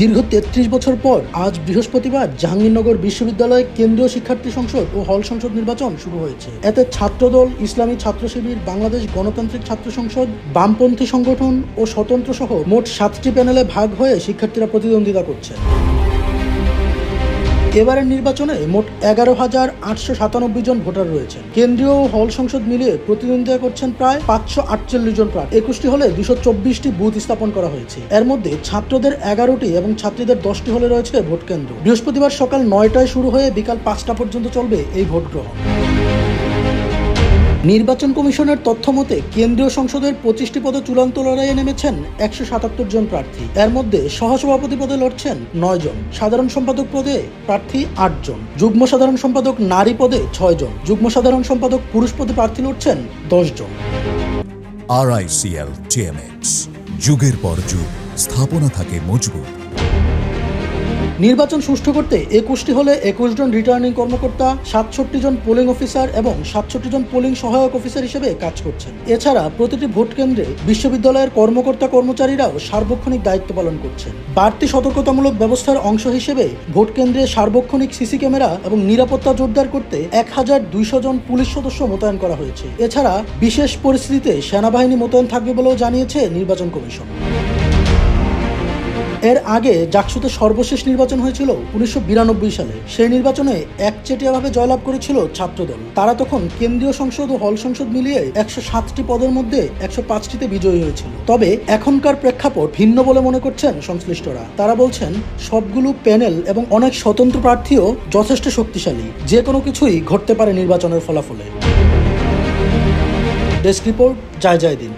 দীর্ঘ তেত্রিশ বছর পর আজ বৃহস্পতিবার জাহাঙ্গীরনগর বিশ্ববিদ্যালয়ে কেন্দ্রীয় শিক্ষার্থী সংসদ ও হল সংসদ নির্বাচন শুরু হয়েছে। এতে ছাত্রদল, ইসলামী ছাত্র শিবির বাংলাদেশ গণতান্ত্রিক ছাত্র সংসদ, বামপন্থী সংগঠন ও স্বতন্ত্র সহ মোট সাতটি প্যানেলে ভাগ হয়ে শিক্ষার্থীরা প্রতিদ্বন্দ্বিতা করছে। এবারের নির্বাচনে মোট এগারো হাজার আটশো সাতানব্বই জন ভোটার রয়েছেন। কেন্দ্রীয় হল সংসদ মিলিয়ে প্রতিদ্বন্দ্বিতা করছেন প্রায় পাঁচশো আটচল্লিশ জন প্রার্থী। একুশটি হলে দুশো চব্বিশটি বুথ স্থাপন করা হয়েছে। এর মধ্যে ছাত্রদের এগারোটি এবং ছাত্রীদের দশটি হলে রয়েছে ভোট কেন্দ্র। বৃহস্পতিবার সকাল নয়টায় শুরু হয়ে বিকাল পাঁচটা পর্যন্ত চলবে এই ভোট গ্রহণ। নির্বাচন কমিশনের তথ্য মতে, কেন্দ্রীয় সংসদের পঁচিশটি পদে চূড়ান্ত লড়াইয়ে নেমেছেন একশো সাতাত্তর জন প্রার্থী। এর মধ্যে সহসভাপতি পদে লড়ছেন নয় জন। সাধারণ সম্পাদক পদে প্রার্থী আট জন। যুগ্ম সাধারণ সম্পাদক নারী পদে ছয় জন। যুগ্ম সাধারণ সম্পাদক পুরুষ পদে প্রার্থী লড়ছেন দশ জন। আরআইসিএল টিএমএক্স যুগের পর যুগ, স্থাপনা থাকে মজবুত। নির্বাচন সুষ্ঠু করতে একুশটি হলে একুশ জন রিটার্নিং কর্মকর্তা সাতষট্টি জন পোলিং অফিসার এবং সাতষট্টি জন পোলিং সহায়ক অফিসার হিসেবে কাজ করছেন। এছাড়া প্রতিটি ভোট কেন্দ্রে বিশ্ববিদ্যালয়ের কর্মকর্তা কর্মচারীরাও সার্বক্ষণিক দায়িত্ব পালন করছেন। বাড়তি সতর্কতামূলক ব্যবস্থার অংশ হিসেবে ভোট কেন্দ্রে সার্বক্ষণিক সিসি ক্যামেরা এবং নিরাপত্তা জোরদার করতে এক হাজার দুইশো জন পুলিশ সদস্য মোতায়েন করা হয়েছে। এছাড়া বিশেষ পরিস্থিতিতে সেনাবাহিনী মোতায়েন থাকবে বলেও জানিয়েছে নির্বাচন কমিশন। এর আগে জাকসুতে সর্বশেষ নির্বাচন হয়েছিল উনিশশো বিরানব্বই সালে। সেই নির্বাচনে একচেটিয়াভাবে জয়লাভ করেছিল ছাত্রদল। তারা তখন কেন্দ্রীয় সংসদ ও হল সংসদ মিলিয়ে একশো সাতটি পদের মধ্যে একশো পাঁচটিতে বিজয়ী হয়েছিল। তবে এখনকার প্রেক্ষাপট ভিন্ন বলে মনে করছেন সংশ্লিষ্টরা। তারা বলছেন, সবগুলো প্যানেল এবং অনেক স্বতন্ত্র প্রার্থীও যথেষ্ট শক্তিশালী। যে কোনো কিছুই ঘটতে পারে নির্বাচনের ফলাফলে। ডেস্ক রিপোর্ট, জয় জয় দিন।